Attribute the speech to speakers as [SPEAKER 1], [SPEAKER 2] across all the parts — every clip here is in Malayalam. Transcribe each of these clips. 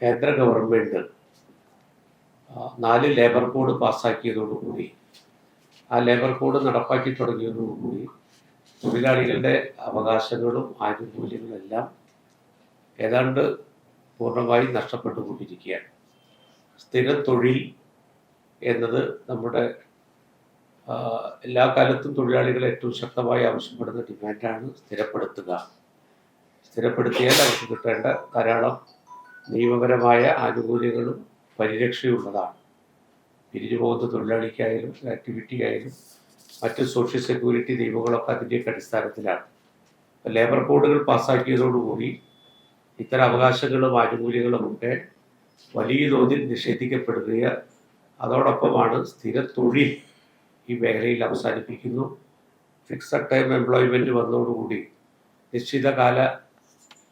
[SPEAKER 1] കേന്ദ്ര ഗവൺമെന്റ് നാല് ലേബർ കോഡ് പാസ്സാക്കിയതോടുകൂടി ആ ലേബർ കോഡ് നടപ്പാക്കി തുടങ്ങിയതോടുകൂടി തൊഴിലാളികളുടെ അവകാശങ്ങളും ആനുകൂല്യങ്ങളും എല്ലാം ഏതാണ്ട് പൂർണമായി നഷ്ടപ്പെട്ടുകൊണ്ടിരിക്കുകയാണ്. സ്ഥിര തൊഴിൽ എന്നത് നമ്മുടെ എല്ലാ കാലത്തും തൊഴിലാളികൾ ഏറ്റവും ശക്തമായി ആവശ്യപ്പെടുന്ന ഡിമാൻഡാണ് സ്ഥിരപ്പെടുത്തുക. സ്ഥിരപ്പെടുത്തിയാൽ അവർക്ക് കിട്ടേണ്ട ധാരാളം നിയമപരമായ ആനുകൂല്യങ്ങളും പരിരക്ഷയുള്ളതാണ് പിരിഞ്ഞു പോകുന്ന തൊഴിലാളിക്കായാലും ആക്ടിവിറ്റി ആയാലും മറ്റ് സോഷ്യൽ സെക്യൂരിറ്റി നിയമങ്ങളൊക്കെ അതിന്റെയൊക്കെ അടിസ്ഥാനത്തിലാണ്. ലേബർ കോഡുകൾ പാസ്സാക്കിയതോടുകൂടി ഇത്തരം അവകാശങ്ങളും ആനുകൂല്യങ്ങളും ഒക്കെ വലിയ തോതിൽ നിഷേധിക്കപ്പെടുകയ. അതോടൊപ്പമാണ് സ്ഥിര തൊഴിൽ ഈ മേഖലയിൽ അവസാനിപ്പിക്കുന്നു. ഫിക്സഡ് ടൈം എംപ്ലോയ്മെന്റ് വന്നതോടുകൂടി നിശ്ചിതകാല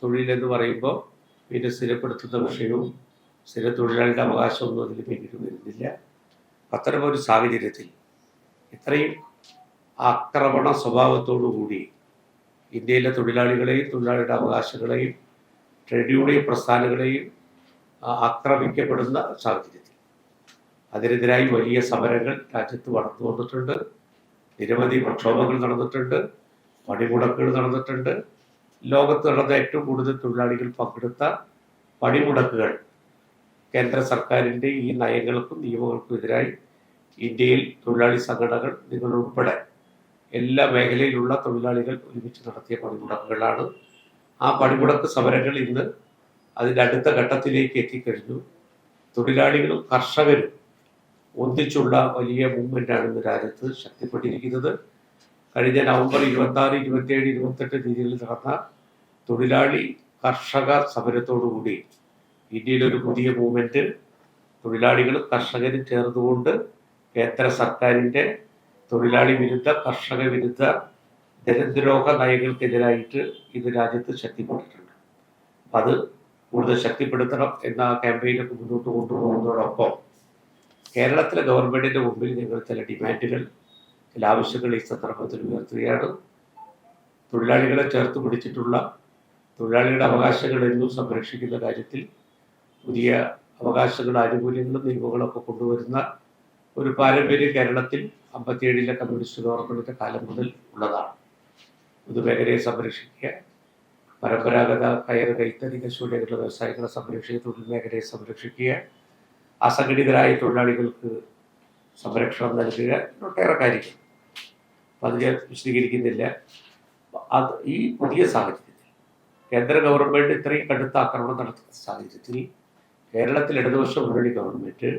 [SPEAKER 1] തൊഴിലെന്ന് പറയുമ്പോൾ പിന്നെ സ്ഥിരപ്പെടുത്തുന്ന വിഷയവും സ്ഥിര തൊഴിലാളിയുടെ അവകാശമൊന്നും അതിൽ പിന്നീട് വരുന്നില്ല. അത്തരമൊരു സാഹചര്യത്തിൽ ഇത്രയും ആക്രമണ സ്വഭാവത്തോടുകൂടി ഇന്ത്യയിലെ തൊഴിലാളികളെയും തൊഴിലാളിയുടെ അവകാശങ്ങളെയും ട്രേഡ് യൂണിയൻ പ്രസ്ഥാനങ്ങളെയും ആക്രമിക്കപ്പെടുന്ന സാഹചര്യത്തിൽ. അതിനെതിരായി വലിയ സമരങ്ങൾ രാജ്യത്ത് വളർന്നു വന്നിട്ടുണ്ട്. നിരവധി പ്രക്ഷോഭങ്ങൾ നടന്നിട്ടുണ്ട്. പണിമുടക്കുകൾ നടന്നിട്ടുണ്ട്. ലോകത്ത് നടന്ന ഏറ്റവും കൂടുതൽ തൊഴിലാളികൾ പങ്കെടുത്ത പണിമുടക്കുകൾ കേന്ദ്ര സർക്കാരിന്റെ ഈ നയങ്ങൾക്കും നിയമങ്ങൾക്കും എതിരായി ഇന്ത്യയിൽ തൊഴിലാളി സംഘടനകൾ നിങ്ങളുൾപ്പെടെ എല്ലാ മേഖലയിലുള്ള തൊഴിലാളികൾ ഒരുമിച്ച് നടത്തിയ പണിമുടക്കുകളാണ്. ആ പണിമുടക്ക് സമരങ്ങൾ ഇന്ന് അതിന്റെ അടുത്ത ഘട്ടത്തിലേക്ക് എത്തിക്കഴിഞ്ഞു. തൊഴിലാളികളും കർഷകരും ഒന്നിച്ചുള്ള വലിയ മൂവ്മെന്റാണ് ഇന്ന് രാജ്യത്ത് ശക്തിപ്പെട്ടിരിക്കുന്നത്. കഴിഞ്ഞ നവംബർ ഇരുപത്തി ആറ് ഇരുപത്തിയേഴ് ഇരുപത്തെട്ട് തീയതികളിൽ നടന്ന തൊഴിലാളി കർഷക സമരത്തോടുകൂടി ഇന്ത്യയിലൊരു പുതിയ മൂവ്മെന്റ് തൊഴിലാളികളും കർഷകരും ചേർന്നുകൊണ്ട് കേന്ദ്ര സർക്കാരിന്റെ തൊഴിലാളി വിരുദ്ധ കർഷക വിരുദ്ധ ജനദ്രോഹ നയങ്ങൾക്കെതിരായിട്ട് ഇത് രാജ്യത്ത് ശക്തിപ്പെട്ടിട്ടുണ്ട്. അപ്പം അത് കൂടുതൽ ശക്തിപ്പെടുത്തണം എന്ന ക്യാമ്പയിനൊക്കെ മുന്നോട്ട് കൊണ്ടുപോകുന്നതോടൊപ്പം കേരളത്തിലെ ഗവൺമെന്റിന്റെ മുമ്പിൽ ഞങ്ങൾ ചില ഡിമാൻഡുകൾ ചില ആവശ്യങ്ങൾ ഈ സന്ദർഭത്തിൽ ഉയർത്തുകയാണ്. തൊഴിലാളികളെ ചേർത്ത് പിടിച്ചിട്ടുള്ള തൊഴിലാളികളുടെ അവകാശങ്ങൾ എന്നും സംരക്ഷിക്കുന്ന കാര്യത്തിൽ പുതിയ അവകാശങ്ങൾ ആനുകൂല്യങ്ങളും നിയമങ്ങളൊക്കെ കൊണ്ടുവരുന്ന ഒരു പാരമ്പര്യം കേരളത്തിൽ അമ്പത്തിയേഴിലെ കമ്മ്യൂണിസ്റ്റ് ഗവൺമെന്റിന്റെ കാലം മുതൽ ഉള്ളതാണ്. പൊതുമേഖലയെ സംരക്ഷിക്കുക പരമ്പരാഗത കയർ കൈത്തറി കശൂലകളുടെ വ്യവസായങ്ങളെ സംരക്ഷിക്കുക തൊഴിൽ മേഖലയെ സംരക്ഷിക്കുക അസംഘടിതരായ തൊഴിലാളികൾക്ക് സംരക്ഷണം നൽകുക ഒട്ടേറെ കാര്യങ്ങൾ അപ്പം അത് ഞാൻ വിശദീകരിക്കുന്നില്ല. അത് ഈ പുതിയ സാഹചര്യത്തിൽ കേന്ദ്ര ഗവൺമെന്റ് ഇത്രയും കടുത്ത ആക്രമണം നടത്തുന്ന സാഹചര്യത്തിൽ കേരളത്തിൽ ഇടതുപക്ഷ മുന്നണി ഗവൺമെന്റ്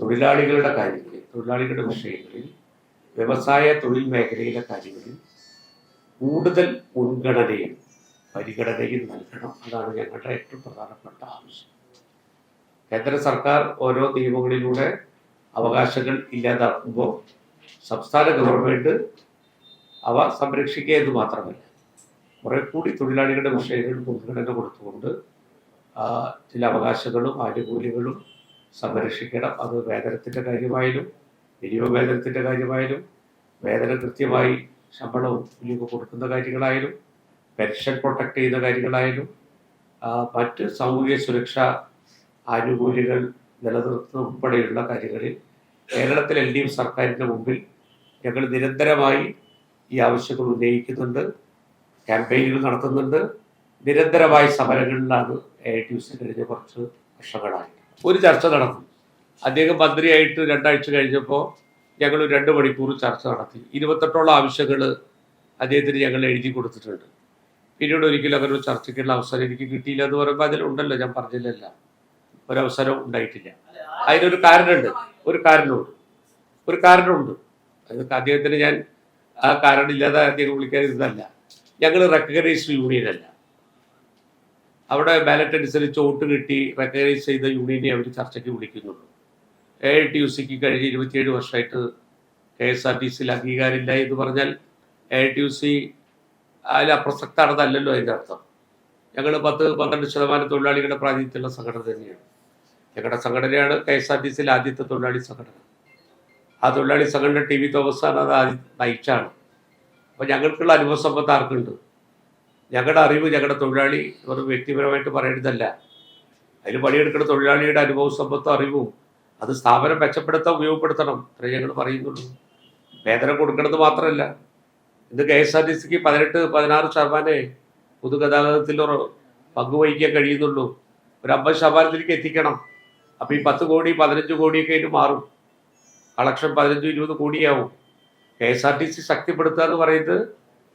[SPEAKER 1] തൊഴിലാളികളുടെ കാര്യങ്ങളിൽ തൊഴിലാളികളുടെ വിഷയങ്ങളിൽ വ്യവസായ തൊഴിൽ മേഖലയിലെ കാര്യങ്ങളിൽ കൂടുതൽ മുൻഗണനയും പരിഗണനയും നൽകണം. അതാണ് ഞങ്ങളുടെ ഏറ്റവും പ്രധാനപ്പെട്ട ആവശ്യം. കേന്ദ്ര സർക്കാർ ഓരോ നിയമങ്ങളിലൂടെ അവകാശങ്ങൾ ഇല്ലാതാക്കുമ്പോൾ സംസ്ഥാന ഗവൺമെന്റ് അവ സംരക്ഷിക്കുക എന്ന് മാത്രമല്ല കുറെ കൂടി തൊഴിലാളികളുടെ വിഷയങ്ങൾ മുൻഗണന കൊടുത്തുകൊണ്ട് ചില അവകാശങ്ങളും ആനുകൂല്യങ്ങളും സംരക്ഷിക്കണം. അത് വേതനത്തിന്റെ കാര്യമായാലും മിനിമം വേതനത്തിന്റെ കാര്യമായാലും വേതനം കൃത്യമായി ശമ്പളവും കൂലിയൊക്കെ കൊടുക്കുന്ന കാര്യങ്ങളായാലും പെൻഷൻ പ്രൊട്ടക്ട് ചെയ്യുന്ന കാര്യങ്ങളായാലും മറ്റ് സാമൂഹിക സുരക്ഷാ ആനുകൂല്യങ്ങൾ നിലനിർത്തുന്ന ഉൾപ്പെടെയുള്ള കാര്യങ്ങളിൽ കേരളത്തിലെ എൽ ഡി എഫ് സർക്കാരിന്റെ മുമ്പിൽ ഞങ്ങൾ നിരന്തരമായി ഈ ആവശ്യങ്ങൾ ഉന്നയിക്കുന്നുണ്ട്. ക്യാമ്പയിനുകൾ നടത്തുന്നുണ്ട്. നിരന്തരമായ സമരങ്ങളിലാണ് എ ഐ ടി സി കഴിഞ്ഞ കുറച്ച് വർഷങ്ങളായി. ഒരു ചർച്ച നടന്നു. അദ്ദേഹം മന്ത്രിയായിട്ട് രണ്ടാഴ്ച കഴിഞ്ഞപ്പോൾ ഞങ്ങൾ രണ്ട് മണിക്കൂർ ചർച്ച നടത്തി. ഇരുപത്തെട്ടോളം ആവശ്യങ്ങൾ അദ്ദേഹത്തിന് ഞങ്ങൾ എഴുതി കൊടുത്തിട്ടുണ്ട്. പിന്നീട് ഒരിക്കലും അങ്ങനെ ഒരു ചർച്ചയ്ക്കുള്ള അവസരം എനിക്ക് കിട്ടിയില്ല എന്ന് പറയുമ്പോൾ അതിലുണ്ടല്ലോ ഞാൻ പറഞ്ഞില്ലല്ല. ഒരവസരം ഉണ്ടായിട്ടില്ല. അതിനൊരു കാരണമുണ്ട്. ഒരു കാരണമുണ്ട്. ഒരു കാരണമുണ്ട്. അത് അദ്ദേഹത്തിന് ഞാൻ ആ കാരണം ഇല്ലാതെ അദ്ദേഹം വിളിക്കാൻ ഇരുന്നല്ല ഞങ്ങൾ റെക്കഗ്നൈസ്ഡ് യൂണിയൻ അല്ല. അവിടെ ബാലറ്റ് അനുസരിച്ച് വോട്ട് കിട്ടി റെക്കഗ്നൈസ് ചെയ്ത യൂണിയനെ അവർ ചർച്ചയ്ക്ക് വിളിക്കുന്നുള്ളൂ. എ ഐ ടി യു സിക്ക് കഴിഞ്ഞ ഇരുപത്തിയേഴ് വർഷമായിട്ട് കെ എസ് ആർ ടി സിയിൽ അംഗീകാരമില്ല എന്ന് പറഞ്ഞാൽ A I T U C അതിൽ അപ്രസക്താണെന്നല്ലല്ലോ അതിന്റെ അർത്ഥം. ഞങ്ങൾ പത്ത് പന്ത്രണ്ട് ശതമാനം തൊഴിലാളികളുടെ പ്രാതിനിധ്യമുള്ള സംഘടന തന്നെയാണ്. ഞങ്ങളുടെ സംഘടനയാണ് കെ എസ് ആർ ടി സിയിലെ ആദ്യത്തെ തൊഴിലാളി സംഘടന. ആ തൊഴിലാളി സംഘടന ടി വി തോമസാണ് അത് ആദ്യം നയിച്ചാണ്. അപ്പോൾ ഞങ്ങൾക്കുള്ള അനുഭവ സമ്പത്ത് ആർക്കുണ്ട്? ഞങ്ങളുടെ അറിവ് ഞങ്ങളുടെ തൊഴിലാളി അത് വ്യക്തിപരമായിട്ട് പറയേണ്ടതല്ല. അതിൽ പണിയെടുക്കുന്ന തൊഴിലാളിയുടെ അനുഭവ സമ്പത്തും അറിവും അത് സ്ഥാപനം മെച്ചപ്പെടുത്താൻ ഉപയോഗപ്പെടുത്തണം. അത്രേ ഞങ്ങൾ പറയുന്നുള്ളൂ. വേതനം കൊടുക്കണമെന്ന് മാത്രമല്ല ഇന്ന് കെ എസ് ആർ ടി സിക്ക് പതിനെട്ട് പതിനാറ് ശതമാനമേ പൊതുഗതാഗതത്തിൽ പങ്കുവഹിക്കാൻ കഴിയുന്നുള്ളൂ. ഒരു അമ്പത് ശതമാനത്തിലേക്ക് എത്തിക്കണം. അപ്പോൾ ഈ പത്ത് കോടി പതിനഞ്ച് കോടിയൊക്കെ ആയിട്ട് മാറും. കളക്ഷൻ പതിനഞ്ച് ഇരുപത് കോടിയാവും. K S R T C ശക്തിപ്പെടുത്തുക എന്ന് പറയുന്നത്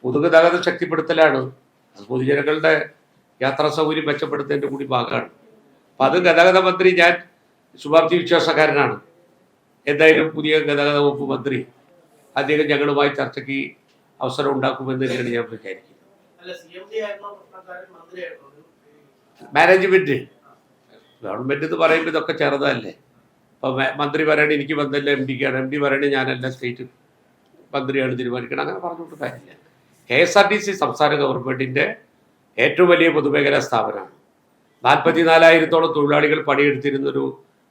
[SPEAKER 1] പൊതുഗതാഗതം ശക്തിപ്പെടുത്തലാണ്. അത് പൊതുജനങ്ങളുടെ യാത്രാ സൗകര്യം മെച്ചപ്പെടുത്തുന്നതിന്റെ കൂടി ഭാഗമാണ്. അപ്പം അത് ഗതാഗത മന്ത്രി ഞാൻ ശുഭാപ്തി വിശ്വാസക്കാരനാണ്. എന്തായാലും പുതിയ ഗതാഗത വകുപ്പ് മന്ത്രി അദ്ദേഹം ഞങ്ങളുമായി ചർച്ചയ്ക്ക് അവസരം ഉണ്ടാക്കുമെന്ന് തന്നെയാണ് ഞാൻ വിചാരിക്കുന്നത്. മാനേജ്മെന്റ്. ഗവൺമെന്റ് എന്ന് പറയുമ്പോൾ ഇതൊക്കെ ചെറുതല്ലേ. അപ്പോൾ മന്ത്രി പറയണേ എനിക്ക് വന്നല്ലേ എം ഡിക്കാണ് എം ഡി പറയണേ ഞാനല്ല സ്റ്റേറ്റ് മന്ത്രിയാണ് തീരുമാനിക്കണം അങ്ങനെ പറഞ്ഞുകൊണ്ട് കാര്യമില്ല. K S R T C സംസ്ഥാന ഗവൺമെന്റിന്റെ ഏറ്റവും വലിയ പൊതുമേഖലാ സ്ഥാപനമാണ്. നാൽപ്പത്തിനാലായിരത്തോളം തൊഴിലാളികൾ പണിയെടുത്തിരുന്നൊരു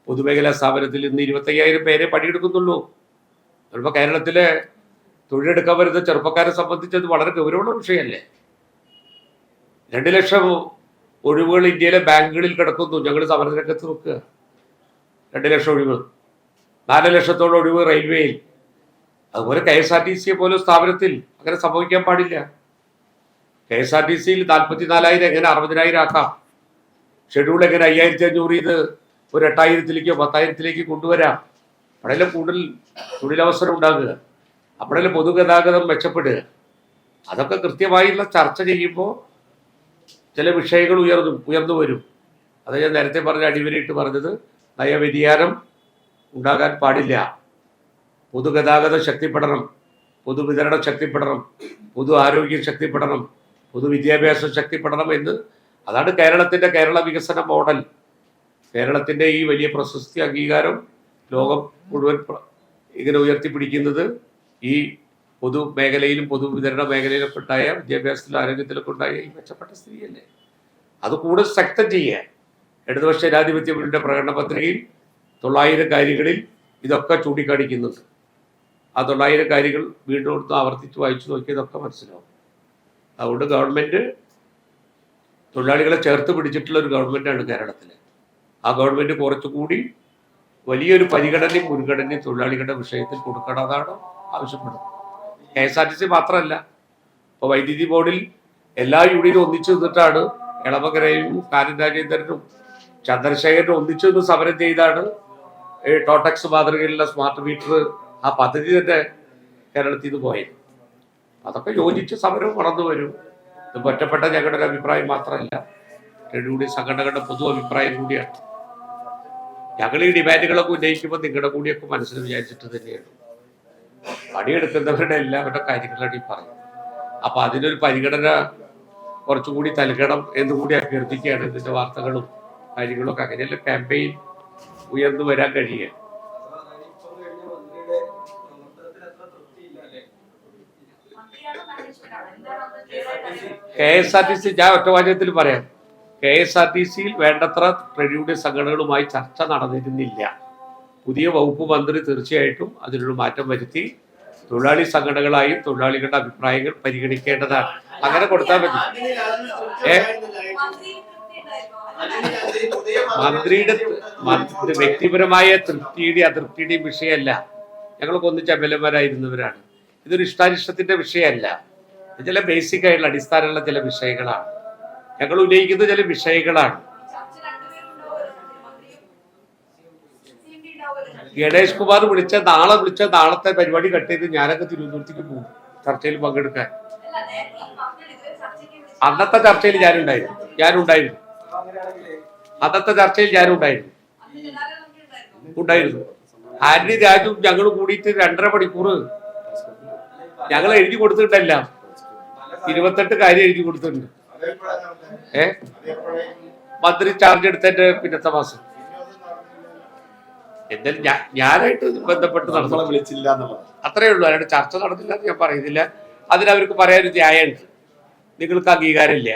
[SPEAKER 1] പൊതുമേഖലാ സ്ഥാപനത്തിൽ ഇന്ന് ഇരുപത്തയ്യായിരം പേരെ പണിയെടുക്കുന്നുള്ളൂ. ചിലപ്പോൾ കേരളത്തിലെ തൊഴിലെടുക്കാൻ വരുന്ന ചെറുപ്പക്കാരെ സംബന്ധിച്ച് അത് വളരെ ഗൗരവമുള്ള വിഷയമല്ലേ? രണ്ട് ലക്ഷം ഒഴിവുകൾ ഇന്ത്യയിലെ ബാങ്കുകളിൽ കിടക്കുന്നു. ഞങ്ങൾ സമരരംഗത്ത് നോക്കുക രണ്ട് ലക്ഷം ഒഴിവ്. നാല് ലക്ഷത്തോളം ഒഴിവ് റെയിൽവേയിൽ. അതുപോലെ കെ എസ് ആർ ടി സിയെ പോലെ സ്ഥാപനത്തിൽ അങ്ങനെ സംഭവിക്കാൻ പാടില്ല. കെ എസ് ആർ ടി സിയിൽ നാൽപ്പത്തിനാലായിരം എങ്ങനെ അറുപതിനായിരം ആക്കാം? ഷെഡ്യൂൾ എങ്ങനെ അയ്യായിരത്തി അഞ്ഞൂറ് ഇത് ഒരു എട്ടായിരത്തിലേക്കോ പത്തായിരത്തിലേക്ക് കൊണ്ടുവരാം? അവിടെയല്ലേ കൂടുതൽ തൊഴിലവസരം ഉണ്ടാകുക. അവിടെയല്ലേ പൊതുഗതാഗതം മെച്ചപ്പെടുക. അതൊക്കെ കൃത്യമായുള്ള ചർച്ച ചെയ്യുമ്പോൾ ചില വിഷയങ്ങൾ ഉയർന്നു ഉയർന്നു വരും. അത് ഞാൻ നേരത്തെ പറഞ്ഞ അടിവരയിട്ട് പറഞ്ഞത് നയവ്യതിയാനം ഉണ്ടാകാൻ പാടില്ല. പൊതുഗതാഗതം ശക്തിപ്പെടണം പൊതുവിതരണം ശക്തിപ്പെടണം പൊതു ആരോഗ്യം ശക്തിപ്പെടണം പൊതുവിദ്യാഭ്യാസം ശക്തിപ്പെടണം എന്ന് അതാണ് കേരളത്തിന്റെ കേരള വികസന മോഡൽ. കേരളത്തിന്റെ ഈ വലിയ പ്രശസ്തി അംഗീകാരം ലോകം മുഴുവൻ ഇങ്ങനെ ഉയർത്തിപ്പിടിക്കുന്നത് ഈ പൊതു മേഖലയിലും പൊതുവിതരണ മേഖലയിലൊക്കെ ഉണ്ടായ വിദ്യാഭ്യാസത്തിലും ആരോഗ്യത്തിലൊക്കെ ഉണ്ടായ ഈ മെച്ചപ്പെട്ട സ്ഥിതിയല്ലേ? അത് കൂടുതൽ ശക്തം ചെയ്യാൻ ഇടതുപക്ഷ ജനാധിപത്യ മുന്നണിയുടെ പ്രകടന പത്രികയിൽ തൊള്ളായിരം കാര്യങ്ങളിൽ ഇതൊക്കെ ചൂണ്ടിക്കാണിക്കുന്നുണ്ട്. ആ കാര്യങ്ങൾ വീണ്ടും എടുത്ത് ആവർത്തിച്ച് വായിച്ചു നോക്കിയതൊക്കെ മനസ്സിലാവും. അതുകൊണ്ട് ഗവൺമെന്റ് തൊഴിലാളികളെ ചേർത്ത് പിടിച്ചിട്ടുള്ള ഒരു ഗവൺമെന്റാണ് കേരളത്തിൽ ആ ഗവൺമെന്റ് കുറച്ചുകൂടി വലിയൊരു പരിഗണനയും മുൻഗണനയും തൊഴിലാളികളുടെ വിഷയത്തിൽ കൊടുക്കേണ്ടതാണ് ആവശ്യപ്പെടുന്നത്. K S R T C മാത്രമല്ല ഇപ്പോൾ വൈദ്യുതി ബോർഡിൽ എല്ലാ യൂണിയനും ഒന്നിച്ചു നിന്നിട്ടാണ് എളമകരയും കാനൻ രാജേന്ദ്രനും ചന്ദ്രശേഖരനും ഒന്നിച്ചു നിന്ന് സമരം ചെയ്താണ് ടോട്ടക്സ് മാതൃകയിലുള്ള സ്മാർട്ട് മീറ്റർ ആ പദ്ധതി തന്നെ കേരളത്തിൽ നിന്ന് പോയത് അതൊക്കെ യോജിച്ച് സമരവും വളർന്നു വരും. ഇത് ഒറ്റപ്പെട്ട ഞങ്ങളുടെ അഭിപ്രായം മാത്രമല്ല. ട്രേഡ് യൂണിയൻ സംഘടനകളുടെ പൊതു അഭിപ്രായം കൂടിയാണ്. ഞങ്ങൾ ഈ ഡിമാൻഡുകളൊക്കെ ഉന്നയിക്കുമ്പോൾ നിങ്ങളുടെ കൂടിയൊക്കെ മനസ്സിൽ വിചാരിച്ചിട്ട് തന്നെയാണ്. പണിയെടുക്കുന്നവരുടെ എല്ലാവരുടെ കാര്യങ്ങളാണ് ഈ പറയുന്നത്. അപ്പൊ അതിനൊരു പരിഗണന കുറച്ചുകൂടി നൽകണം എന്ന് കൂടി അഭ്യർത്ഥിക്കുകയാണ് ഇതിന്റെ വാർത്തകളും കാര്യങ്ങളും ഒക്കെ അങ്ങനെയല്ല ക്യാമ്പയിൻ ഉയർന്നു വരാൻ കഴിയുക K S R T C ഞാൻ ഒറ്റവാചകത്തിൽ പറയാം. കെ എസ് ആർ ടി സിയിൽ വേണ്ടത്ര ട്രേഡ് യൂണിയൻ സംഘടനകളുമായി ചർച്ച നടന്നിരുന്നില്ല. പുതിയ വകുപ്പ് മന്ത്രി തീർച്ചയായിട്ടും അതിനൊരു മാറ്റം വരുത്തി തൊഴിലാളി സംഘടനകളായും തൊഴിലാളികളുടെ അഭിപ്രായങ്ങൾ പരിഗണിക്കേണ്ടതാണ്. അങ്ങനെ കൊടുത്താൽ മതി. മന്ത്രിയുടെ
[SPEAKER 2] മന്ത്രി-
[SPEAKER 1] മന്ത്രി- വ്യക്തിപരമായ തൃപ്തിയുടെയും അതൃപ്തിയുടെയും വിഷയമല്ല. ഞങ്ങളൊക്കെ ഒന്നിച്ച് എംഎൽഎമാരായിരുന്നവരാണ് ഇതൊരു ഇഷ്ടാനിഷ്ടത്തിന്റെ വിഷയമല്ല. ചില ബേസിക് ആയിട്ടുള്ള അടിസ്ഥാനമുള്ള ചില വിഷയങ്ങളാണ്. ഞങ്ങൾ ഉന്നയിക്കുന്ന ചില വിഷയങ്ങളാണ്. ഗണേഷ് കുമാർ വിളിച്ച നാളെ വിളിച്ച നാളത്തെ പരിപാടി കട്ട് ചെയ്ത് ഞാനൊക്കെ തിരുവനന്തപുരത്തേക്ക് പോകും. ചർച്ചയിൽ പങ്കെടുക്കാൻ. അന്നത്തെ ചർച്ചയിൽ ഞാനുണ്ടായിരുന്നു. ഞാനുണ്ടായിരുന്നു. അന്നത്തെ ചർച്ചയിൽ ഞാനുണ്ടായിരുന്നു?
[SPEAKER 3] ഉണ്ടായിരുന്നു.
[SPEAKER 1] ആന്റണി രാജു ഞങ്ങൾ കൂടിയിട്ട് രണ്ടര മണിക്കൂർ ഞങ്ങൾ എഴുതി കൊടുത്തിട്ടല്ല ഇരുപത്തെട്ട് കാര്യം എഴുതി കൊടുത്തിട്ടുണ്ട്. ഏ? മന്ത്രി ചാർജ് എടുത്തതിന്റെ പിന്നത്തെ മാസം. എന്തായാലും ഞാനായിട്ട് ബന്ധപ്പെട്ട്
[SPEAKER 4] നടത്തണം
[SPEAKER 1] നടന്നു
[SPEAKER 4] വിളിച്ചില്ല
[SPEAKER 1] അത്രേ ഉള്ളൂ. അതിനോട് ചർച്ച നടന്നില്ല എന്ന് ഞാൻ പറയുന്നില്ല. അതിനവർക്ക് പറയാനൊരു ന്യായമുണ്ട്. നിങ്ങൾക്ക് അംഗീകാരമില്ല.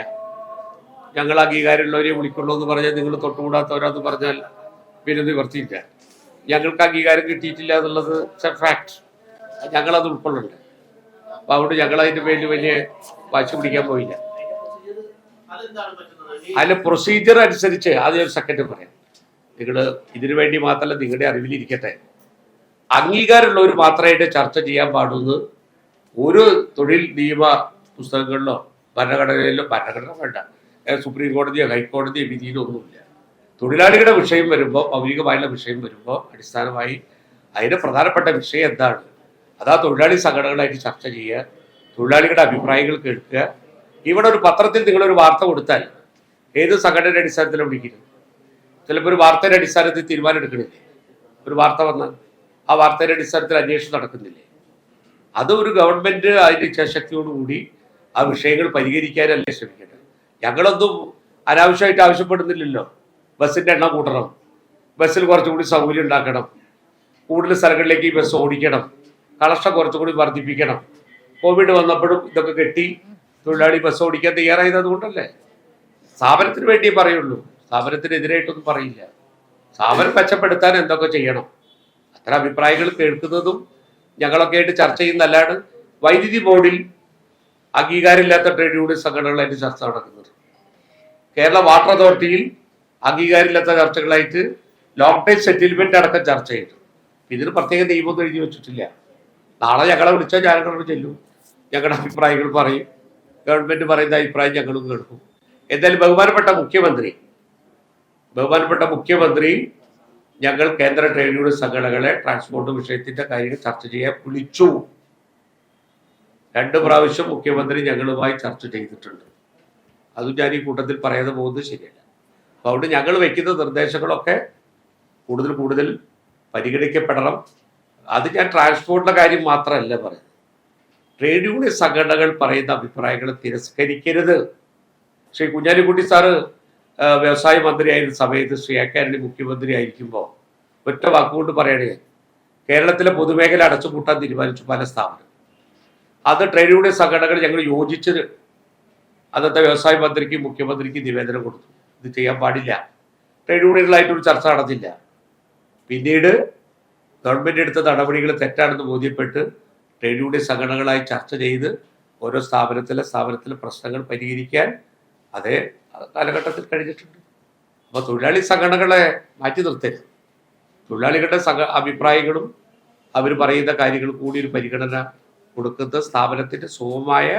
[SPEAKER 1] ഞങ്ങൾ അംഗീകാരമുള്ളവരെ വിളിക്കുള്ളൂ എന്ന് പറഞ്ഞാൽ നിങ്ങൾ തൊട്ടുകൂടാത്തവരാന്ന് പറഞ്ഞാൽ പിന്നെ നിവർത്തിയില്ല. ഞങ്ങൾക്ക് അംഗീകാരം കിട്ടിയിട്ടില്ല എന്നുള്ളത് ഫാക്ട്. ഞങ്ങളത് ഉൾക്കൊള്ളുന്നുണ്ട്. അപ്പൊ അതുകൊണ്ട് ഞങ്ങൾ അതിന്റെ പേരിൽ വലിയ വാശി പിടിക്കാൻ പോയില്ല. അതിലെ പ്രൊസീജിയർ അനുസരിച്ച് അത് ഞാൻ സെക്കൻഡ് പറയാം. നിങ്ങൾ ഇതിനു വേണ്ടി മാത്രമല്ല നിങ്ങളുടെ അറിവിലിരിക്കട്ടെ. അംഗീകാരമുള്ളവർ മാത്രമായിട്ട് ചർച്ച ചെയ്യാൻ പാടുന്നത് ഒരു തൊഴിൽ നിയമ പുസ്തകങ്ങളിലോ ഭരണഘടനയിലോ ഭരണഘടന വേണ്ട. സുപ്രീം കോടതിയോ ഹൈക്കോടതിയോ വിധിയിലോ ഒന്നുമില്ല. തൊഴിലാളികളുടെ വിഷയം വരുമ്പോൾ മൗലികമായുള്ള വിഷയം വരുമ്പോൾ അടിസ്ഥാനമായി അതിന്റെ പ്രധാനപ്പെട്ട വിഷയം എന്താണ്? അതാ തൊഴിലാളി സംഘടനകളായിട്ട് ചർച്ച ചെയ്യുക തൊഴിലാളികളുടെ അഭിപ്രായങ്ങൾ കേൾക്കുക. ഇവിടെ ഒരു പത്രത്തിൽ നിങ്ങളൊരു വാർത്ത കൊടുത്താൽ ഏത് സംഘടനയുടെ അടിസ്ഥാനത്തിലാണ് വിളിക്കുന്നത്? ചിലപ്പോൾ ഒരു വാർത്തയുടെ അടിസ്ഥാനത്തിൽ തീരുമാനം എടുക്കണില്ലേ? ഒരു വാർത്ത വന്നാൽ ആ വാർത്തയുടെ അടിസ്ഥാനത്തിൽ അന്വേഷണം നടക്കുന്നില്ലേ? അത് ഒരു ഗവൺമെന്റ് അതിന്റെ ഇച്ഛാശക്തിയോടുകൂടി ആ വിഷയങ്ങൾ പരിഹരിക്കാനല്ലേ ശ്രമിക്കേണ്ടത്. ഞങ്ങളൊന്നും അനാവശ്യമായിട്ട് ആവശ്യപ്പെടുന്നില്ലല്ലോ. ബസ്സിന്റെ എണ്ണം കൂട്ടണം. ബസ്സിൽ കുറച്ചുകൂടി സൗകര്യം ഉണ്ടാക്കണം. കൂടുതൽ സ്ഥലങ്ങളിലേക്ക് ഈ ബസ് ഓടിക്കണം. കളക്ഷൻ കുറച്ചുകൂടി വർദ്ധിപ്പിക്കണം. കോവിഡ് വന്നപ്പോഴും ഇതൊക്കെ കെട്ടി തൊഴിലാളി ബസ് ഓടിക്കാൻ തയ്യാറായത് അതുകൊണ്ടല്ലേ? സ്ഥാപനത്തിന് വേണ്ടി പറയുള്ളൂ. സ്ഥാപനത്തിനെതിരായിട്ടൊന്നും പറയില്ല. സ്ഥാപനം മെച്ചപ്പെടുത്താൻ എന്തൊക്കെ ചെയ്യണം? അത്ര അഭിപ്രായങ്ങൾ കേൾക്കുന്നതും ഞങ്ങളൊക്കെ ആയിട്ട് ചർച്ച ചെയ്യുന്നല്ലാണ്ട് വൈദ്യുതി ബോർഡിൽ അംഗീകാരമില്ലാത്ത ട്രേഡ് യൂണിയൻ സംഘടനകളായിട്ട് ചർച്ച നടക്കുന്നത്. കേരള വാട്ടർ അതോറിറ്റിയിൽ അംഗീകാരമില്ലാത്ത ചർച്ചകളായിട്ട് ടൈം സെറ്റിൽമെന്റ് അടക്കം ചർച്ച ചെയ്തു. ഇതിന് പ്രത്യേക നിയമമൊന്നും എഴുതി വെച്ചിട്ടില്ല. നാളെ ഞങ്ങളെ വിളിച്ചാൽ ഞങ്ങളോട് ചെല്ലും. ഞങ്ങളുടെ അഭിപ്രായങ്ങൾ പറയും. ഗവൺമെന്റ് പറയുന്ന അഭിപ്രായം ഞങ്ങളും കേൾക്കും. എന്തായാലും ബഹുമാനപ്പെട്ട മുഖ്യമന്ത്രി ബഹുമാനപ്പെട്ട മുഖ്യമന്ത്രി ഞങ്ങൾ കേന്ദ്ര ട്രേഡ് യൂണിയൻ സംഘടനകളെ ട്രാൻസ്പോർട്ട് വിഷയത്തിന്റെ കാര്യങ്ങൾ ചർച്ച ചെയ്യാൻ വിളിച്ചു. രണ്ട് പ്രാവശ്യം മുഖ്യമന്ത്രി ഞങ്ങളുമായി ചർച്ച ചെയ്തിട്ടുണ്ട്. അതും ഞാൻ ഈ കൂട്ടത്തിൽ പറയാതെ പോകുന്നത് ശരിയല്ല. അപ്പോൾ അതുകൊണ്ട് ഞങ്ങൾ വെക്കുന്ന നിർദ്ദേശങ്ങളൊക്കെ കൂടുതൽ കൂടുതൽ പരിഗണിക്കപ്പെടണം. അത് ഞാൻ ട്രാൻസ്പോർട്ടിന്റെ കാര്യം മാത്രമല്ല പറയുന്നത്. ട്രേഡ് യൂണിയൻ സംഘടനകൾ പറയുന്ന അഭിപ്രായങ്ങൾ തിരസ്കരിക്കരുത്. ശ്രീ കുഞ്ഞാലിക്കുട്ടി സാറ് വ്യവസായ മന്ത്രിയായിരുന്ന സമയത്ത് ശ്രീ ആന്റണി മുഖ്യമന്ത്രി ആയിരിക്കുമ്പോൾ ഒറ്റ വാക്കുകൊണ്ട് പറയണേ കേരളത്തിലെ പൊതുമേഖല അടച്ചുപൂട്ടാൻ തീരുമാനിച്ചു പല സ്ഥാപനം അത് ട്രേഡ് യൂണിയൻ സംഘടനകൾ ഞങ്ങൾ യോജിച്ച് അന്നത്തെ വ്യവസായ മന്ത്രിക്ക് മുഖ്യമന്ത്രിക്ക് നിവേദനം കൊടുത്തു. ഇത് ചെയ്യാൻ പാടില്ല. ട്രേഡ് യൂണിയനുകളായിട്ടൊരു ചർച്ച നടന്നില്ല. പിന്നീട് ഗവൺമെന്റ് എടുത്ത നടപടികൾ തെറ്റാണെന്ന് ബോധ്യപ്പെട്ട് ട്രേഡ് യൂണിയൻ സംഘടനകളായി ചർച്ച ചെയ്ത് ഓരോ സ്ഥാപനത്തിലെ സ്ഥാപനത്തിലെ പ്രശ്നങ്ങൾ പരിഹരിക്കാൻ അതേ കാലഘട്ടത്തിൽ കഴിഞ്ഞിട്ടുണ്ട്. അപ്പോൾ തൊഴിലാളി സംഘടനകളെ മാറ്റി നിർത്തരുത്. തൊഴിലാളികളുടെ സംഘ അഭിപ്രായങ്ങളും അവർ പറയുന്ന കാര്യങ്ങൾ കൂടി ഒരു പരിഗണന കൊടുക്കുന്ന സ്ഥാപനത്തിന്റെ സുഗമമായ